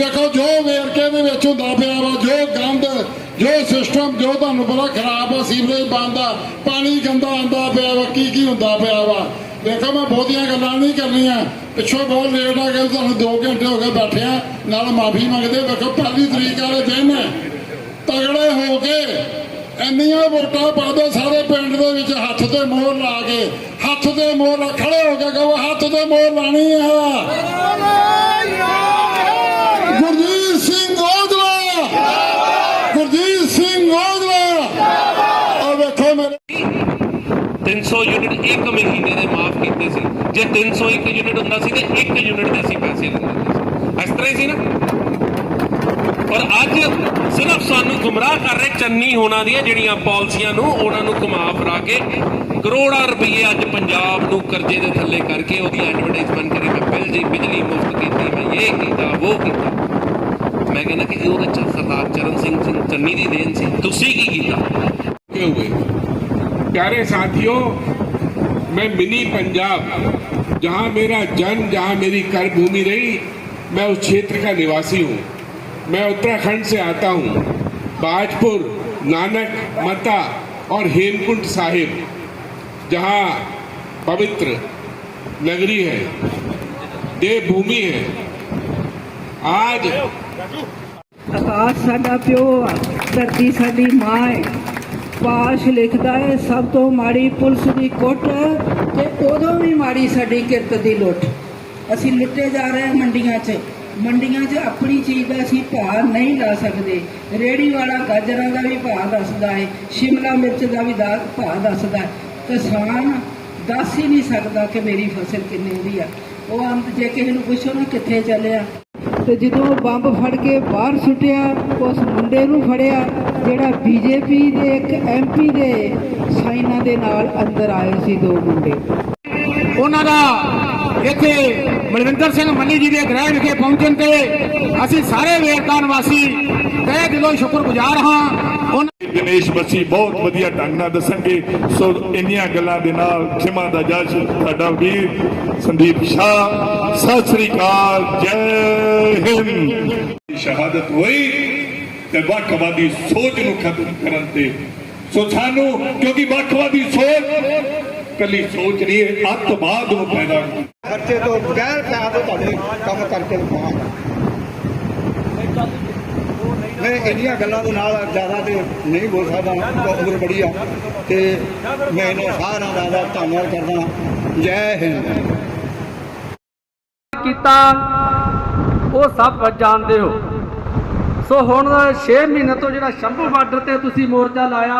ਮੈਂ ਦੇਖੋ ਜੋ ਵੇਰਕੇ ਦੇ ਵਿੱਚ ਹੁੰਦਾ ਪਿਆ ਵਾ, ਜੋ ਗੰਦ, ਜੋ ਸਿਸਟਮ ਜੋ ਤੁਹਾਨੂੰ ਪਤਾ ਖਰਾਬ ਆ, ਸੀਵਰੇਜ ਬੰਦ ਪਾਣੀ ਗੰਦਾ ਆਂਦਾ ਪਿਆ ਵਾ, ਕੀ ਕੀ ਹੁੰਦਾ ਪਿਆ ਵਾ। ਦੇਖੋ ਮੈਂ ਬਹੁਤੀਆਂ ਗੱਲਾਂ ਨਹੀਂ ਕਰਨੀਆਂ। ਪਿੱਛੋਂ ਬਹੁਤ ਲੇਟ ਆ ਗਏ, ਤੁਹਾਨੂੰ 2 ਘੰਟੇ ਹੋ ਗਏ ਬੈਠੇ ਨਾਲ ਮਾਫੀ ਮੰਗਦੇ ਦੇਖੋ ਪਹਿਲੀ ਤਰੀਕ ਵਾਲੇ ਦਿਨ ਤਗੜੇ ਹੋ ਕੇ ਇੰਨੀਆਂ ਵੋਟਾਂ ਪਾ ਦਿਓ ਸਾਰੇ ਪਿੰਡ ਦੇ ਵਿੱਚ ਹੱਥ ਤੇ ਮੋਹਰ ਲਾ ਕੇ, ਹੱਥ ਤੇ ਮੋਹਰ ਖੜੇ ਹੋ ਕੇ ਕਹੋ, ਹੱਥ ਤੇ ਮੋਹਰ ਲਾਣੀ ਆ ਗੁਰਜੀਤ ਸਿੰਘ ਔਜਲਾ ਗੁਰਜੀਤ ਸਿੰਘ ਔਜਲਾ ਆ ਵੇਖੋ ਮੇਰੇ 300 ਯੂਨਿਟ ਇੱਕ ਮਹੀਨੇ ਦੇ ਮਾਫ ਕੀਤੇ ਸੀ। ਜੇ 301 ਯੂਨਿਟ ਹੁੰਦਾ ਸੀ ਤੇ ਇੱਕ ਯੂਨਿਟ ਦੇ ਅਸੀਂ ਪੈਸੇ ਲੈਂਦੇ ਸੀ। ਇਸ ਤਰ੍ਹਾਂ ਹੀ ਸੀ ਨਾ। ਔਰ ਅੱਜ ਸਿਰਫ ਸਾਨੂੰ ਗੁੰਮਰਾਹ ਕਰ ਰਹੇ ਚੰਨੀ ਹੋਣਾ ਦੀਆਂ ਜਿਹੜੀਆਂ ਪਾਲਿਸੀਆਂ ਨੂੰ ਉਹਨਾਂ ਨੂੰ ਘੁਮਾ ਫਰਾ ਕੇ ਕਰੋੜਾਂ ਰੁਪਏ ਅੱਜ ਪੰਜਾਬ ਨੂੰ ਕਰਜ਼ੇ ਦੇ ਥੱਲੇ ਕਰਕੇ ਉਹਦੀ ਐਡਵਰਟਾਈਜ਼ਮੈਂਟ ਕਰੀ ਮੈਂ ਬਿੱਲ ਜੀ, ਬਿਜਲੀ ਮੁਫਤ ਕੀਤੀ, ਮੈਂ ਇਹ ਕੀਤਾ, ਉਹ ਕੀਤਾ। ਮੈਂ ਕਹਿੰਦਾ ਕਿ ਇਹ ਤਾਂ ਸਰਦਾਰ ਚਰਨ ਸਿੰਘ ਚੰਨੀ ਦੀ ਦੇਣ ਸੀ। ਤੁਸੀਂ ਕੀ ਕੀਤਾ? ਕਿਉਂ ਹੋਏ प्यारे साथियों मैं मिनी पंजाब जहां मेरा जन्म जहां मेरी कर भूमि रही मैं उस क्षेत्र का निवासी हूं मैं उत्तराखंड से आता हूं बाजपुर नानक मता और हेमकुंड साहिब जहां पवित्र नगरी है देवभूमि है आज ਆਕਾਸ਼ ਸਾਡਾ ਪਿਓ ਆ ਧਰਤੀ ਸਾਡੀ ਮਾਂ ਹੈ ਪਾਸ਼ ਲਿਖਦਾ ਹੈ, ਸਭ ਤੋਂ ਮਾੜੀ ਪੁਲਿਸ ਦੀ ਕੁੱਟ ਤੇ ਉਦੋਂ ਵੀ ਮਾੜੀ ਸਾਡੀ ਕਿਰਤ ਦੀ ਲੁੱਟ। ਅਸੀਂ ਲੁੱਟੇ ਜਾ ਰਹੇ ਹਾਂ ਮੰਡੀਆਂ 'ਚ। ਮੰਡੀਆਂ 'ਚ ਆਪਣੀ ਚੀਜ਼ ਦਾ ਅਸੀਂ ਭਾਅ ਨਹੀਂ ਲਾ ਸਕਦੇ। ਰੇੜੀ ਵਾਲਾ ਗਾਜਰਾਂ ਦਾ ਵੀ ਭਾਅ ਦੱਸਦਾ ਹੈ, ਸ਼ਿਮਲਾ ਮਿਰਚ ਦਾ ਵੀ ਭਾਅ ਦੱਸਦਾ ਹੈ। ਕਿਸਾਨ ਦੱਸ ਹੀ ਨਹੀਂ ਸਕਦਾ ਕਿ ਮੇਰੀ ਫਸਲ ਕਿੰਨੇ ਦੀ ਆ। ਉਹ ਅੰਤ ਜੇ ਕਿਸੇ ਨੂੰ ਪੁੱਛੋ ਨਾ ਕਿੱਥੇ ਚੱਲਿਆ। ਤੇ ਜਦੋਂ ਬੰਬ ਫੜ ਕੇ ਬਾਹਰ ਸੁੱਟਿਆ ਉਸ ਮੁੰਡੇ ਨੂੰ ਫੜਿਆ, ਜਿਹੜਾ ਬੀਜੇਪੀ ਦੇ ਇੱਕ ਐਮਪੀ ਦੇ ਸਾਈਨਾਂ ਦੇ ਨਾਲ ਅੰਦਰ ਆਏ ਸੀ ਦੋ ਮੁੰਡੇ। ਉਹਨਾਂ ਦਾ ਇੱਥੇ ਮਲਵਿੰਦਰ ਸਿੰਘ ਮੰਨੀ ਜੀ ਦੇ ਗ੍ਰਹਿ ਵਿਖੇ ਪਹੁੰਚਣ ਤੇ ਅਸੀਂ ਸਾਰੇ ਵੇਰਕਾ ਨਿਵਾਸੀ ਤਹਿ ਦਿਲੋਂ ਸ਼ੁਕਰਗੁਜ਼ਾਰ ਹਾਂ। ਉਹਨਾਂ ਦਿਨੇਸ਼ ਬਹੁਤ ਵਧੀਆ ਢੰਗ ਨਾਲ ਦੱਸਣਗੇ। ਸੋ ਇੰਨੀਆਂ ਗੱਲਾਂ ਦੇ ਨਾਲ ਖਿਮਾ ਦਾ ਜਸ਼ ਸਾਡਾ ਵੀਰ ਸੰਦੀਪ ਸ਼ਾਹ, ਸਤਿ ਸ੍ਰੀ ਅਕਾਲ, ਜੈ ਹਿੰਦ। ਸ਼ਹਾਦਤ ਹੋਈ ਤੇ ਵੱਖਵਾਦੀ ਸੋਚ ਨੂੰ ਖਤਮ ਕਰਨ ਤੇ। ਸੋ ਸਾਨੂੰ, ਕਿਉਂਕਿ ਵੱਖਵਾਦੀ ਸੋਚ, ਕੱਲੀ ਸੋਚ ਨਹੀਂ ਹੈ ਅੱਤਵਾਦ ਨੂੰ ਪੈਦਾ ਕਰਦੀ ਖਰਚੇ ਤੋਂ ਬਗੈਰ ਪੈਸਾ ਤੋਂ ਤੁਹਾਡੇ ਕੰਮ ਕਰਕੇ ਦਿਖਾਵਾਂਗਾ ਮੈਂ ਇੰਨੀਆਂ ਗੱਲਾਂ ਦੇ ਨਾਲ ਜ਼ਿਆਦਾ ਤੇ ਨਹੀਂ ਬੋਲ ਸਕਦਾ ਉਮਰ ਬੜੀ ਆ। ਤੇ ਮੈਂ ਇਹਨਾਂ ਸਾਰਿਆਂ ਦਾ ਦਾ ਧੰਨਵਾਦ ਕਰਦਾ ਜੈ ਹਿੰਦ। ਕੀਤਾ, ਉਹ ਸਭ ਜਾਣਦੇ ਹੋ। ਸੋ ਹੁਣ 6 ਮਹੀਨੇ ਤੋਂ ਜਿਹੜਾ ਸ਼ੰਭੂ ਬਾਰਡਰ ਤੇ ਤੁਸੀਂ ਮੋਰਚਾ ਲਾਇਆ,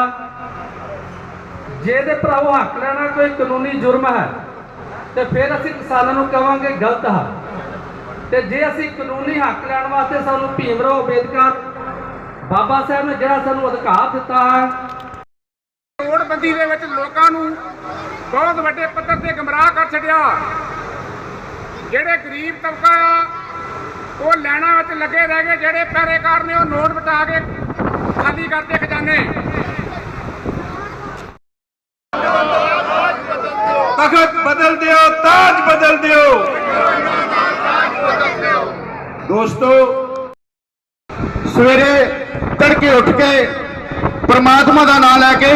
ਜੇ ਇਹਦੇ ਭਰਾਵੋ ਹੱਕ ਲੈਣਾ ਕੋਈ ਕਾਨੂੰਨੀ ਜੁਰਮ ਹੈ, ਤੇ ਫਿਰ ਅਸੀਂ ਕਿਸਾਨਾਂ ਨੂੰ ਕਵਾਂਗੇ ਗਲਤ ਹੈ ਤੇ ਜੇ ਅਸੀਂ ਕਾਨੂੰਨੀ ਹੱਕ ਲੈਣ ਵਾਸਤੇ ਸਾਨੂੰ ਭੀਮ ਰਾਓ ਅੰਬੇਦਕਰ ਬਾਬਾ ਸਾਹਿਬ ਨੇ ਜਿਹੜਾ ਸਾਨੂੰ ਅਧਿਕਾਰ ਦਿੱਤਾ ਹੈ। ਨੋਟਬੰਦੀ ਦੇ ਵਿੱਚ ਲੋਕਾਂ ਨੂੰ ਬਹੁਤ ਵੱਡੇ ਪੱਧਰ ਤੇ ਗਮਰਾਹ ਕਰ ਛੱਡਿਆ। ਜਿਹੜੇ ਗਰੀਬ ਤਬਕਾ ਆ ਉਹ ਲੈਣਾ ਵਿੱਚ ਲੱਗੇ ਰਹਿ ਗਏ ਜਿਹੜੇ ਪੈਰੇਕਾਰ ਨੇ ਉਹ ਨੋਟ ਵਟਾ ਕੇ ਖਾਲੀ ਕਰਦੇ ਖਜ਼ਾਨੇ। ਤਖਤ ਬਦਲ ਦਿਓ ਤਾਜ ਬਦਲ ਦਿਓ। ਦੋਸਤੋ ਸਵੇਰੇ ਤੜਕੇ ਉੱਠ ਕੇ ਪਰਮਾਤਮਾ ਦਾ ਨਾਮ ਲੈ ਕੇ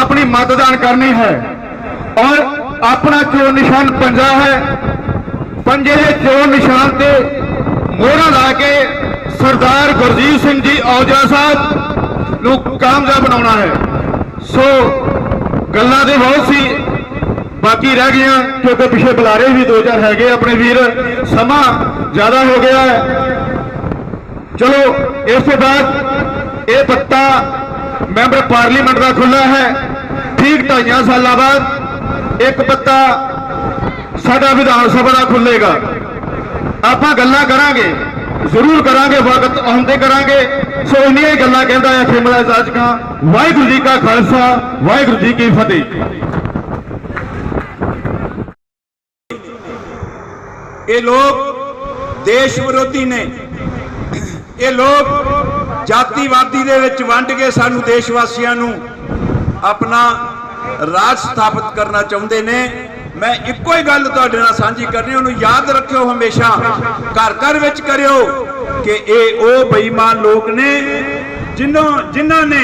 ਆਪਣੀ ਮਤਦਾਨ ਕਰਨੀ ਹੈ। ਔਰ ਆਪਣਾ ਚੋਣ ਨਿਸ਼ਾਨ ਪੰਜਾ ਹੈ। ਪੰਜੇ ਦੇ ਚੋਣ ਨਿਸ਼ਾਨ ਤੇ ਮੋਹਰਾਂ ਲਾ ਕੇ ਸਰਦਾਰ ਗੁਰਜੀਤ ਸਿੰਘ ਜੀ ਔਜਲਾ ਸਾਹਿਬ ਨੂੰ ਕਾਮਯਾਬ ਬਣਾਉਣਾ ਹੈ। ਸੋ ਗੱਲਾਂ ਦੇ ਬਹੁਤ ਸੀ, ਬਾਕੀ ਰਹਿ ਗਈਆਂ ਕਿਉਂਕਿ ਪਿਛੇ ਬੁਲਾਰੇ ਵੀ ਦੋ ਚਾਰ ਹੈਗੇ ਆਪਣੇ ਵੀਰ। ਸਮਾਂ ਜ਼ਿਆਦਾ ਹੋ ਗਿਆ ਹੈ। ਚਲੋ ਇਸ ਤੋਂ ਬਾਅਦ ਇਹ ਪੱਤਾ ਮੈਂਬਰ ਪਾਰਲੀਮੈਂਟ ਦਾ ਖੁੱਲਾ ਹੈ ਠੀਕ ਢਾਈਆਂ ਸਾਲਾਂ ਬਾਅਦ ਇੱਕ ਪੱਤਾ ਸਾਡਾ ਵਿਧਾਨ ਸਭਾ ਦਾ ਖੁੱਲੇਗਾ ਆਪਾਂ ਗੱਲਾਂ ਕਰਾਂਗੇ ਜ਼ਰੂਰ ਕਰਾਂਗੇ ਵਕਤ ਆਉਂਦੇ ਕਰਾਂਗੇ ਸੋ ਇੰਨੀਆਂ ਹੀ ਗੱਲਾਂ ਕਹਿੰਦਾ ਹੈ ਖਿਮਲਾ ਸਾਜਕਾਂ ਵਾਹਿਗੁਰੂ ਜੀ ਕਾ ਖਾਲਸਾ ਵਾਹਿਗੁਰੂ ਜੀ ਕੀ ਫਤਿਹ ਇਹ ਲੋਕ ਦੇਸ਼ ਵਿਰੋਧੀ ਨੇ ਇਹ ਲੋਕ ਜਾਤੀਵਾਦੀ ਦੇ ਵਿੱਚ ਵੰਡ ਕੇ ਸਾਨੂੰ ਦੇਸ਼ ਵਾਸੀਆਂ ਨੂੰ ਆਪਣਾ ਰਾਜ ਸਥਾਪਿਤ ਕਰਨਾ ਚਾਹੁੰਦੇ ਨੇ। ਮੈਂ ਇੱਕੋ ਹੀ ਗੱਲ ਤੁਹਾਡੇ ਨਾਲ ਸਾਂਝੀ ਕਰਨੀ, ਉਹਨੂੰ ਯਾਦ ਰੱਖਿਓ ਹਮੇਸ਼ਾ। ਘਰ ਘਰ ਵਿੱਚ ਕਰਿਓ ਕਿ ਇਹ ਉਹ ਬੇਈਮਾਨ ਲੋਕ ਨੇ ਜਿਨ੍ਹਾਂ ਜਿਨ੍ਹਾਂ ਨੇ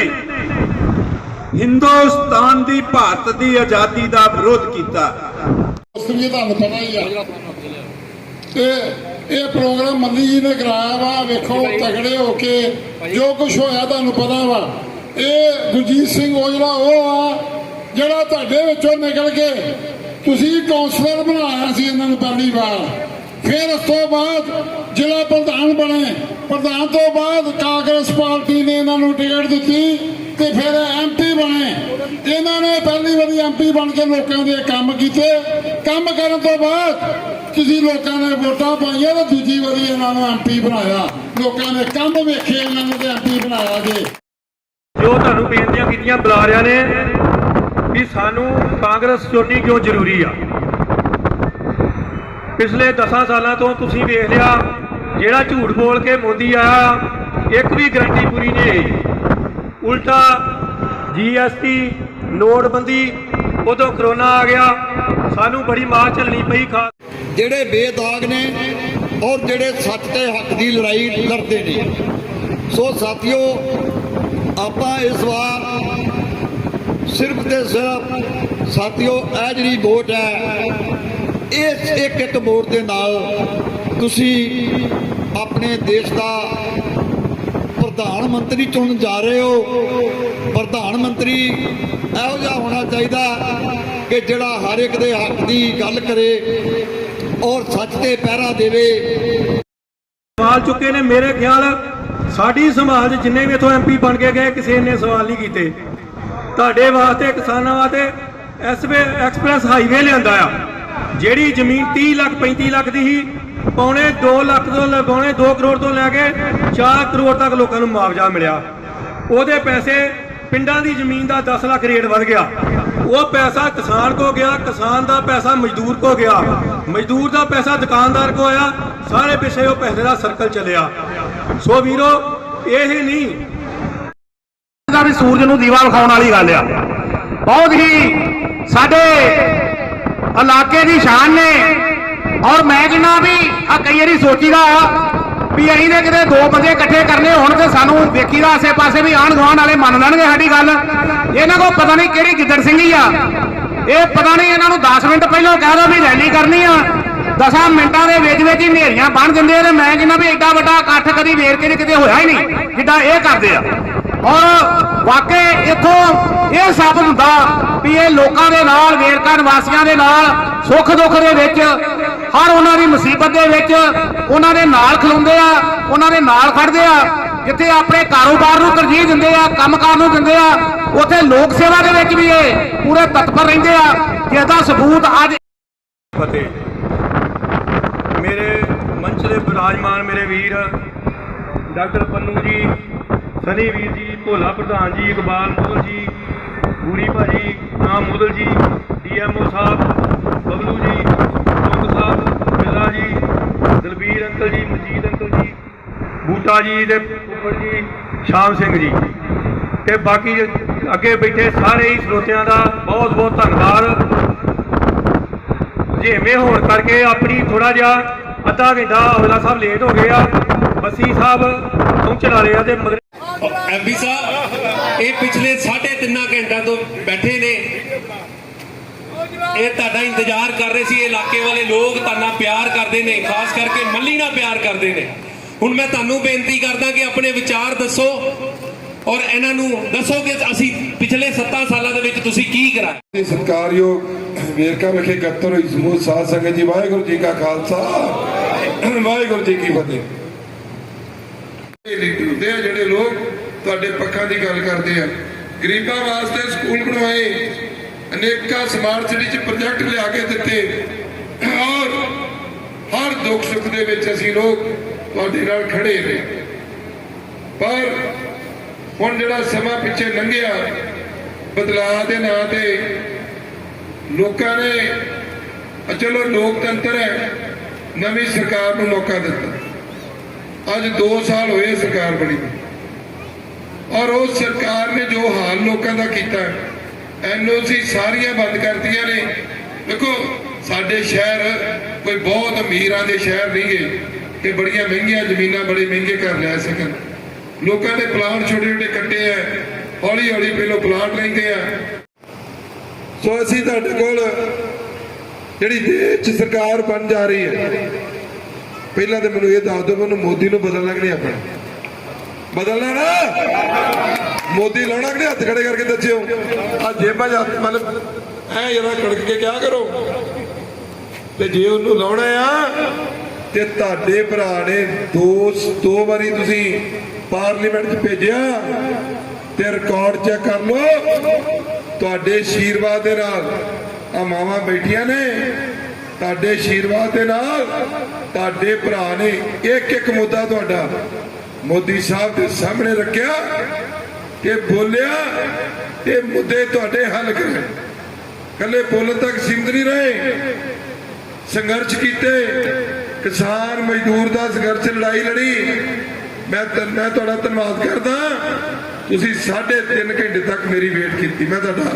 ਹਿੰਦੁਸਤਾਨ ਦੀ ਭਾਰਤ ਦੀ ਆਜ਼ਾਦੀ ਦਾ ਵਿਰੋਧ ਕੀਤਾ। ਉਸ ਵੀ ਤੁਹਾਨੂੰ ਪਤਾ ਹੀ ਆ। ਤੇ ਇਹ ਪ੍ਰੋਗਰਾਮ ਮੰਨੀ ਜੀ ਨੇ ਕਰਾਇਆ ਵਾ ਵੇਖੋ ਤਗੜੇ ਹੋ ਕੇ ਜੋ ਕੁਝ ਹੋਇਆ ਤੁਹਾਨੂੰ ਪਤਾ ਵਾ। ਇਹ ਗੁਰਜੀਤ ਸਿੰਘ ਔਜਲਾ ਉਹ ਆ ਜਿਹੜਾ ਤੁਹਾਡੇ ਵਿੱਚੋਂ ਨਿਕਲ ਕੇ ਤੁਸੀਂ ਕਾਉਂਸਲਰ ਬਣਾਇਆ ਸੀ ਇਹਨਾਂ ਨੂੰ ਪਹਿਲੀ ਵਾਰ। ਫਿਰ ਉਸ ਤੋਂ ਬਾਅਦ ਜ਼ਿਲ੍ਹਾ ਪ੍ਰਧਾਨ ਬਣੇ ਪ੍ਰਧਾਨ ਤੋਂ ਬਾਅਦ ਕਾਂਗਰਸ ਪਾਰਟੀ ਨੇ ਇਹਨਾਂ ਨੂੰ ਟਿਕਟ ਦਿੱਤੀ ਤੇ ਫਿਰ ਐਮਪੀ ਬਣੇ। ਇਹਨਾਂ ਨੇ ਪਹਿਲੀ ਵਾਰੀ ਐਮਪੀ ਬਣ ਕੇ ਲੋਕਾਂ ਦੇ ਕੰਮ ਕੀਤੇ। ਕੰਮ ਕਰਨ ਤੋਂ ਬਾਅਦ ਤੁਸੀਂ ਲੋਕਾਂ ਨੇ ਵੋਟਾਂ ਪਾਈਆਂ ਤੇ ਦੂਜੀ ਵਾਰੀ ਇਹਨਾਂ ਨੂੰ ਐਮਪੀ ਬਣਾਇਆ। ਲੋਕਾਂ ਨੇ ਕੰਮ ਵੇਖੇ ਇਹਨਾਂ ਨੂੰ ਤੇ ਐਮਪੀ ਬਣਾਇਆ ਜੇ। ਜੋ ਤੁਹਾਨੂੰ ਬੇਨਤੀਆਂ ਕੀਤੀਆਂ ਬੁਲਾਰਿਆਂ ਨੇ ਵੀ ਸਾਨੂੰ ਕਾਂਗਰਸ ਚੁਣਨੀ ਕਿਉਂ ਜ਼ਰੂਰੀ ਆ? ਪਿਛਲੇ 10 ਸਾਲਾਂ ਤੋਂ ਤੁਸੀਂ ਵੇਖ ਲਿਆ, ਜਿਹੜਾ ਝੂਠ ਬੋਲ ਕੇ ਮੋਦੀ ਆਇਆ, ਇੱਕ ਵੀ ਗਰੰਟੀ ਪੂਰੀ ਨਹੀਂ ਹੋਈ। ਉਲਟਾ ਜੀਐਸਟੀ ਨੋਟਬੰਦੀ, ਉਦੋਂ ਕਰੋਨਾ ਆ ਗਿਆ, ਸਾਨੂੰ ਬੜੀ ਮਾਰ ਝੱਲਣੀ ਪਈ ਖਾ ਜਿਹੜੇ ਬੇਦਾਗ ਨੇ ਔਰ ਜਿਹੜੇ ਸੱਚ ਤੇ ਹੱਕ ਦੀ ਲੜਾਈ ਲੜਦੇ ਨੇ। ਸੋ ਸਾਥੀਓ, ਆਪਾਂ ਇਸ ਵਾਰ ਸਿਰਫ ਤੇ ਸਿਰਫ ਸਾਥੀਓ, ਇਹ ਜਿਹੜੀ ਵੋਟ ਹੈ, ਇਸ ਇੱਕ ਇੱਕ ਵੋਟ ਦੇ ਨਾਲ ਤੁਸੀਂ ਆਪਣੇ ਦੇਸ਼ ਦਾ ਪ੍ਰਧਾਨ ਮੰਤਰੀ ਚੁਣਨ ਜਾ ਰਹੇ ਹੋ। ਪ੍ਰਧਾਨ ਮੰਤਰੀ ਇਹੋ ਜਿਹਾ ਹੋਣਾ ਚਾਹੀਦਾ ਕਿ ਜਿਹੜਾ ਹਰ ਇੱਕ ਦੇ ਹੱਕ ਦੀ ਗੱਲ ਕਰੇ। ਔਰ ਸੱਚ ਤੇ ਪਹਿਰਾ ਦੇਵੇ। ਸਵਾਲ ਚੁੱਕੇ ਨੇ ਮੇਰੇ ਖਿਆਲ, ਸਾਡੀ ਸਮਾਜ ਜਿੰਨੇ ਵੀ ਇਥੋਂ ਐਮਪੀ ਬਣ ਕੇ ਗਏ, ਕਿਸੇ ਨੇ ਸਵਾਲ ਨਹੀਂ ਕੀਤੇ। ਤੁਹਾਡੇ ਵਾਸਤੇ, ਕਿਸਾਨਾਂ ਵਾਸਤੇ ਐਸਵੇ ਐਕਸਪ੍ਰੈਸ ਹਾਈਵੇ ਲਿਆਂਦਾ ਆ, ਜਿਹੜੀ ਜ਼ਮੀਨ 30 ਲੱਖ 35 ਲੱਖ ਦੀ ਸੀ, ਪੌਣੇ 2 ਲੱਖ ਤੋਂ ਲੈ, ਪੌਣੇ 2 ਕਰੋੜ ਤੋਂ ਲੈ ਕੇ 4 ਕਰੋੜ ਤੱਕ ਲੋਕਾਂ ਨੂੰ ਮੁਆਵਜ਼ਾ ਮਿਲਿਆ। ਉਹਦੇ ਪੈਸੇ ਪਿੰਡਾਂ ਦੀ ਜ਼ਮੀਨ ਦਾ 10 ਲੱਖ ਰੇਟ ਵਧ ਗਿਆ। ਉਹ ਪੈਸਾ ਕਿਸਾਨ ਕੋ ਗਿਆ, ਕਿਸਾਨ ਦਾ ਪੈਸਾ ਮਜ਼ਦੂਰ ਕੋ ਗਿਆ। ਮਜ਼ਦੂਰ ਦਾ ਪੈਸਾ ਦੁਕਾਨਦਾਰ ਕੋ ਆਇਆ, ਸਾਰੇ ਪਿੱਛੇ ਉਹ ਪੈਸੇ ਦਾ ਸਰਕਲ ਚੱਲਿਆ। ਸੋ ਵੀਰੋ, ਇਹ ਨਹੀਂ ਦਾ ਵੀ ਸੂਰਜ ਨੂੰ ਦੀਵਾ ਵਿਖਾਉਣ ਵਾਲੀ ਗੱਲ ਆ। ਬਹੁਤ ਹੀ ਸਾਡੇ ਇਲਾਕੇ ਦੀ ਸ਼ਾਨ ਨੇ। ਔਰ ਮੈਂ ਕਹਿੰਦਾ ਵੀ ਆ ਕਈ ਵਾਰੀ ਸੋਚੀਦਾ ਵੀ ਅਸੀਂ ਨੇ ਕਿਤੇ ਦੋ ਬੰਦੇ ਇਕੱਠੇ ਕਰਨੇ, ਹੋਣ ਤੇ ਸਾਨੂੰ ਵੇਖੀਦਾ ਆਸੇ ਪਾਸੇ ਵੀ ਆਣ ਗੁਆਂਢ ਵਾਲੇ ਮੰਨ ਲੈਣਗੇ ਸਾਡੀ ਗੱਲ। ਇਹਨਾਂ ਕੋਲ ਪਤਾ ਨਹੀਂ ਕਿਹੜੀ ਗਿੱਦੜ ਸਿੰਘੀ ਆ। ਇਹ ਪਤਾ ਨਹੀਂ ਇਹਨਾਂ ਨੂੰ 10 ਮਿੰਟ ਪਹਿਲਾਂ ਕਹਿ ਦੋ ਵੀ ਰੈਲੀ ਕਰਨੀ ਆ। 10 ਮਿੰਟਾਂ ਦੇ ਵਿੱਚ ਵਿੱਚ ਹੀ ਨੇਰੀਆਂ ਬਣ ਜਾਂਦੇ ਆ ਤੇ ਮੈਂ ਕਹਿੰਦਾ ਵੀ ਐਡਾ ਵੱਡਾ ਇਕੱਠ ਕਦੀ ਵੇਰ ਕੇ ਕਿਤੇ ਹੋਇਆ ਹੀ ਨਹੀਂ, ਜਿੱਦਾਂ ਇਹ ਕਰਦੇ ਆ। ਔਰ ਵਾਕਈ ਇੱਥੋਂ ਇਹ ਸਾਬਤ ਹੁੰਦਾ ਵੀ ਇਹ ਲੋਕਾਂ ਦੇ ਨਾਲ, ਵੇਰਕਾ ਨਿਵਾਸੀਆਂ ਦੇ ਨਾਲ ਸੁੱਖ ਦੁੱਖ ਦੇ ਵਿੱਚ ਹਰ ਉਹਨਾਂ ਦੀ ਮੁਸੀਬਤ ਦੇ ਵਿੱਚ ਉਹਨਾਂ ਦੇ ਨਾਲ ਖਲੋਂਦੇ ਆ, ਉਹਨਾਂ ਦੇ ਨਾਲ ਖੜਦੇ ਆ, ਜਿੱਥੇ ਆਪਣੇ ਕਾਰੋਬਾਰ ਨੂੰ ਤਰਜੀਹ ਦਿੰਦੇ ਆ, ਕੰਮਕਾਰ ਨੂੰ ਦਿੰਦੇ ਆ, ਉੱਥੇ ਲੋਕ ਸੇਵਾ ਦੇ ਵਿੱਚ ਵੀ ਇਹ ਪੂਰੇ ਤਤਪਰ ਰਹਿੰਦੇ ਆ ਜਿਸ ਸਬੂਤ ਅੱਜ ਫਤਿਹ। ਮੇਰੇ ਮੰਚ ਦੇ ਬਿਰਾਜਮਾਨ ਮੇਰੇ ਵੀਰ ਡਾਕਟਰ ਪੰਨੂ ਜੀ, ਸਨੀ ਵੀਰ ਜੀ, ਭੋਲਾ ਪ੍ਰਧਾਨ ਜੀ, ਇਕਬਾਲ ਮੋਦਲ ਜੀ ਪੂਰੀ ਭਾਜੀ, ਨਾਮ ਮੋਦਲ ਜੀ ਡੀਐਮਓ ਸਾਹਿਬ, ਬਬਲੂ ਜੀ ਚੌਂਕ ਸਾਹਿਬ ਬਿੱਲਾ ਜੀ ਦਲਬੀਰ ਅੰਕਲ ਜੀ ਮਜੀਦ ਅੰਕਲ ਜੀ ਬੂਟਾ ਜੀ ਦੇ ਉੱਪਰ ਜੀ, ਸ਼ਾਮ ਸਿੰਘ ਜੀ। ਤੇ ਬਾਕੀ ਅੱਗੇ ਬੈਠੇ ਸਾਰੇ ਹੀ ਸਰੋਤਿਆਂ ਦਾ ਬਹੁਤ ਬਹੁਤ ਧੰਨਵਾਦ। ਜਿਵੇਂ ਹੋਣ ਕਰਕੇ ਆਪਣੀ ਥੋੜਾ ਜਿਹਾ ਅੱਧਾ ਘੰਟਾ ਔਜਲਾ ਸਾਹਿਬ ਲੇਟ ਹੋ ਗਏ ਆ ਬੱਸੀ ਸਾਹਿਬ ਪਹੁੰਚਣ ਵਾਲੇ ਆ ਤੇ ਮਗਰ ਐਮਪੀ ਸਾਹਿਬ, ਇਹ ਪਿਛਲੇ 3.5 ਘੰਟਿਆਂ ਤੋਂ ਬੈਠੇ ਨੇ। ਇਹ ਤੁਹਾਡਾ ਇੰਤਜ਼ਾਰ ਕਰ ਰਹੇ ਸੀ ਇਲਾਕੇ ਵਾਲੇ ਲੋਕ ਤੁਹਾਡਾ ਪਿਆਰ ਕਰਦੇ ਨੇ, ਖਾਸ ਕਰਕੇ ਮੱਲੀ ਨਾਲ ਪਿਆਰ ਕਰਦੇ ਨੇ। ਹੁਣ ਮੈਂ ਤੁਹਾਨੂੰ ਬੇਨਤੀ ਕਰਦਾ ਕਿ ਆਪਣੇ ਵਿਚਾਰ ਦੱਸੋ ਔਰ ਇਹਨਾਂ ਨੂੰ ਦੱਸੋ ਕਿ ਅਸੀਂ ਪਿਛਲੇ 7 ਸਾਲਾਂ ਦੇ ਵਿੱਚ ਤੁਸੀਂ ਕੀ ਕਰਾਇਆ? ਤੇ ਸਤਿਕਾਰਯੋਗ ਵੇਰਕਾ ਵਿਖੇ ਇਕੱਤਰ ਹੋਈ ਸਮੂਹ ਸਾਧ ਸੰਗਤ ਜੀ ਵਾਹਿਗੁਰੂ ਜੀ ਕਾ ਖਾਲਸਾ। ਵਾਹਿਗੁਰੂ ਜੀ ਕੀ ਫਤਿਹ। ਆ ਜਿਹੜੇ ਲੋਕ ਤੁਹਾਡੇ ਪੱਖਾਂ ਦੀ ਗੱਲ ਕਰਦੇ ਆ। ਗਰੀਬਾਂ ਵਾਸਤੇ ਸਕੂਲ ਬਣਵਾਏ ਅਨੇਕਾਂ ਸਮਾਰਟ ਸਿਟੀ ਚ ਪ੍ਰੋਜੈਕਟ ਲਿਆ ਕੇ ਦਿੱਤੇ। ਔਰ ਹਰ ਦੁੱਖ ਸੁੱਖ ਦੇ ਵਿੱਚ ਅਸੀਂ ਲੋਕ ਤੁਹਾਡੇ ਨਾਲ ਖੜੇ ਰਹੇ ਪਰ ਹੁਣ ਜਿਹੜਾ ਸਮਾਂ ਪਿੱਛੇ ਲੰਘਿਆ, ਬਦਲਾਅ ਦੇ ਨਾਂ ਤੇ ਲੋਕਾਂ ਨੇ ਚਲੋ ਲੋਕਤੰਤਰ ਹੈ, ਨਵੀਂ ਸਰਕਾਰ ਨੂੰ ਮੌਕਾ ਦਿੱਤਾ। ਅੱਜ 2 ਸਾਲ ਹੋਏ ਸਰਕਾਰ ਬਣੀ ਔਰ ਉਹ ਸਰਕਾਰ ਨੇ ਜੋ ਹਾਲ ਲੋਕਾਂ ਦਾ ਕੀਤਾ, ਐਨਓਸੀ ਸਾਰੀਆਂ ਬੰਦ ਕਰਤੀਆਂ ਨੇ। ਦੇਖੋ, ਸਾਡੇ ਸ਼ਹਿਰ ਕੋਈ ਬਹੁਤ ਅਮੀਰਾਂ ਦੇ ਸ਼ਹਿਰ ਨਹੀਂਗੇ। ਕਿ ਬੜੀਆਂ ਮਹਿੰਗੀਆਂ ਜ਼ਮੀਨਾਂ, ਬੜੇ ਮਹਿੰਗੇ ਘਰ ਲੈ ਸਕਣ। ਲੋਕਾਂ ਨੇ ਪਲਾਟ ਛੋਟੇ ਛੋਟੇ ਕੱਟੇ ਆ, ਹੌਲੀ ਹੌਲੀ ਪਹਿਲੋਂ ਪਲਾਟ ਲੈਂਦੇ ਆ। ਸੋ ਅਸੀਂ ਤੁਹਾਡੇ ਕੋਲ ਜਿਹੜੀ ਦੇਸ਼ ਸਰਕਾਰ ਬਣ ਜਾ ਰਹੀ ਹੈ, ਪਹਿਲਾਂ ਤੇ ਮੈਨੂੰ ਇਹ ਦੱਸ ਦਿਓ, ਮੈਨੂੰ ਮੋਦੀ ਨੂੰ ਬਦਲਣਾ ਕਿ ਨਹੀਂ ਆਪਣਾ? ਬਦਲਣਾ ਨਾ ਮੋਦੀ ਲਾਉਣਾ ਕਿ ਨਹੀਂ ਹੱਥ ਖੜੇ ਕਰਕੇ ਦੱਸਿਓ? ਆ ਜੇਬਾਂ 'ਚ ਮਤਲਬ ਐ ਜਰਾ ਕੜਕ ਕੇ ਕਿਆ ਕਰੋ? ਤੇ ਜੇ ਉਹਨੂੰ ਲਾਉਣਾ ਆ ਤੇ ਤੁਹਾਡੇ ਭਰਾ ਨੇ ਦੋ ਦੋ ਵਾਰੀ ਤੁਸੀਂ ਪਾਰਲੀਮੈਂਟ 'ਚ ਭੇਜਿਆ ਤੇ ਰਿਕਾਰਡ ਚੈੱਕ ਕਰ ਲਓ। ਤੁਹਾਡੇ ਆਸ਼ੀਰਵਾਦ ਦੇ ਨਾਲ ਆ ਮਾਵਾਂ ਬੈਠੀਆਂ ਨੇ। ਤੁਹਾਡੇ ਆਸ਼ੀਰਵਾਦ ਦੇ ਨਾਲ ਤੁਹਾਡੇ ਭਰਾ ਨੇ ਇੱਕ ਇੱਕ ਮੁੱਦਾ ਤੁਹਾਡਾ ਮੋਦੀ ਸਾਹਿਬ ਦੇ ਸਾਹਮਣੇ ਰੱਖਿਆ ਕਿ ਬੋਲਿਆ ਤੇ ਮੁੱਦੇ ਤੁਹਾਡੇ ਹੱਲ ਕਰੇ। ਕੱਲੇ ਬੋਲਣ ਤੱਕ ਸੀਮਤ ਨਹੀਂ ਰਹੇ। ਸੰਘਰਸ਼ ਕੀਤੇ। ਕਿਸਾਨ ਮਜ਼ਦੂਰ ਦਾ ਸੰਘਰਸ਼ ਲੜਾਈ ਲੜੀ। ਮੈਂ ਮੈਂ ਤੁਹਾਡਾ ਧੰਨਵਾਦ ਕਰਦਾ। ਤੁਸੀਂ 3.5 ਘੰਟੇ ਤੱਕ ਮੇਰੀ ਵੇਟ ਕੀਤੀ। ਮੈਂ ਤੁਹਾਡਾ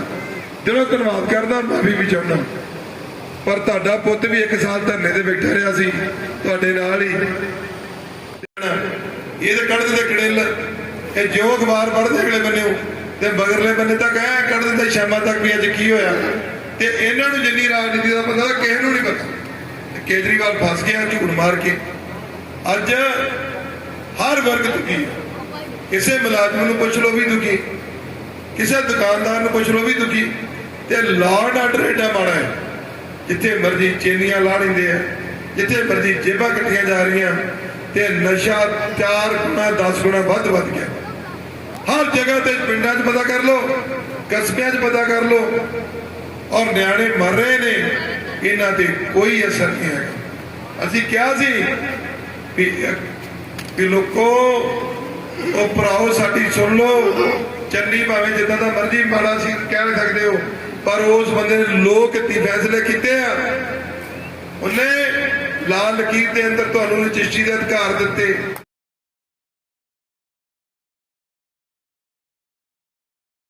ਦਿਲੋਂ ਧੰਨਵਾਦ ਕਰਦਾ ਮਾਫੀ ਵੀ ਚਾਹੁੰਦਾ। ਪਰ ਤੁਹਾਡਾ ਪੁੱਤ ਵੀ ਇੱਕ ਸਾਲ ਧਰਨੇ ਤੇ ਬੈਠਾ ਰਿਹਾ ਸੀ। ਤੁਹਾਡੇ ਨਾਲ ਹੀ। ਇਹ ਤਾਂ ਕੱਢ ਦਿੰਦੇ ਕੜੇਲ ਇਹ ਜੋ ਅਖਬਾਰ ਪੜ੍ਹਦੇ ਅਗਲੇ ਬੰਨਿਓ, ਤੇ ਬਗਰਲੇ ਬੰਨੇ ਤੱਕ ਐ ਕੱਢ ਦਿੰਦੇ ਸ਼ਾਮਾਂ ਤੱਕ ਵੀ ਅੱਜ ਕੀ ਹੋਇਆ। ਤੇ ਇਹਨਾਂ ਨੂੰ ਜਿੰਨੀ ਰਾਜਨੀਤੀ ਦਾ ਪਤਾ, ਕਿਸੇ ਨੂੰ ਨਹੀਂ ਪਤਾ। ਕੇਜਰੀਵਾਲ ਫਸ ਗਿਆ ਝੂਠ ਮਾਰ ਕੇ। ਅੱਜ ਹਰ ਵਰਗ ਦੁਖੀ ਕਿਸੇ ਮੁਲਾਜ਼ਮ ਨੂੰ ਪੁੱਛ ਲਓ ਵੀ ਦੁਖੀ। ਕਿਸੇ ਦੁਕਾਨਦਾਰ ਨੂੰ ਪੁੱਛ ਲਓ ਵੀ ਦੁਖੀ। ਤੇ ਲਾਅ ਆਰਡਰ ਏਡਾ ਮਾੜਾ ਹੈ, ਜਿੱਥੇ ਮਰਜ਼ੀ ਚੇਨੀਆਂ ਲਾ ਲੈਂਦੇ ਆ, ਜਿੱਥੇ ਮਰਜ਼ੀ ਜੇਬਾਂ ਕੱਟੀਆਂ ਜਾ ਰਹੀਆਂ, ਤੇ ਨਸ਼ਾ 4 ਗੁਣਾ 10 ਗੁਣਾ ਵੱਧ ਵੱਧ ਗਿਆ। ਹਰ ਜਗ੍ਹਾ ਤੇ ਪਿੰਡਾਂ 'ਚ ਪਤਾ ਕਰ ਲਓ, ਕਸਬਿਆਂ 'ਚ ਪਤਾ ਕਰ ਲਓ, ਔਰ ਨਿਆਣੇ ਮਰ ਰਹੇ ਨੇ। ਇਹਨਾਂ ਤੇ ਕੋਈ ਅਸਰ ਨਹੀਂ ਹੈਗਾ। ਅਸੀਂ ਕਿਹਾ ਸੀ ਵੀ ਲੋਕੋ, ਉਹ ਭਰਾਓ, ਸਾਡੀ ਸੁਣ ਲਓ। ਚੰਨੀ ਭਾਵੇਂ ਜਿੱਦਾਂ ਦਾ ਮਰਜ਼ੀ ਮਾੜਾ ਸੀ ਕਹਿ ਸਕਦੇ ਹੋ, ਪਰ ਉਸ ਬੰਦੇ ਨੇ ਲੋਕ ਤੀ ਫੈਸਲੇ ਕੀਤੇ ਆ। ਉਹਨੇ ਲਾਲ ਲਕੀਰ ਦੇ ਅੰਦਰ ਤੁਹਾਨੂੰ ਰਜਿਸਟਰੀ ਦੇ ਅਧਿਕਾਰ ਦਿੱਤੇ।